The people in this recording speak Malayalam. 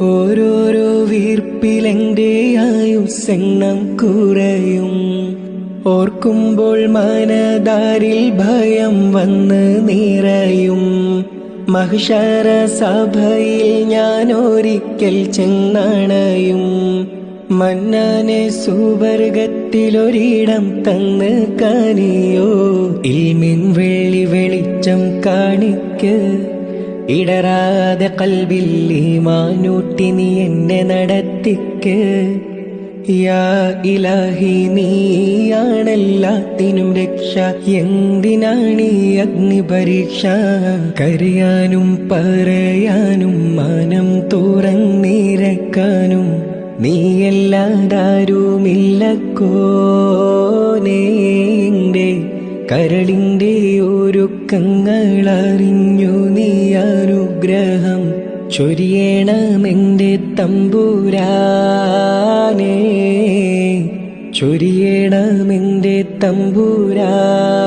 ഓരോരോ വീർപ്പിലെന്റെ ആയുസെണ്ണം കുറയും. ഓർക്കുമ്പോൾ മനദാരിൽ ഭയം വന്ന് നിറയും. മഹിഷാര സഭയിൽ ഞാൻ ഒരിക്കൽ ചെന്നണയും. മന്നാനെ സുവർഗത്തിലൊരിടം തന്ന് കാനിയോ ഇൽമിൻ വെള്ളി വെളിച്ചം കാണിക്ക്. ഇടറാതെ കൽവിൽ ഈമാനൂട്ടി നീ എന്നെ നടത്തിക്ക്. യാ ഇലാഹി നീയാണെല്ലാത്തിനും രക്ഷ. എന്തിനാണീ അഗ്നി പരീക്ഷ കരയാനും പറയാനും മാനം തുറന്നിരക്കാനും നീയല്ലാതാരുമില്ല കരളിന്റെ നീ അനുഗ്രഹം ചൊരിയണമെന്റെ തമ്പൂരാനേ. ചൊരിയണമെന്റെ തമ്പുരാനേ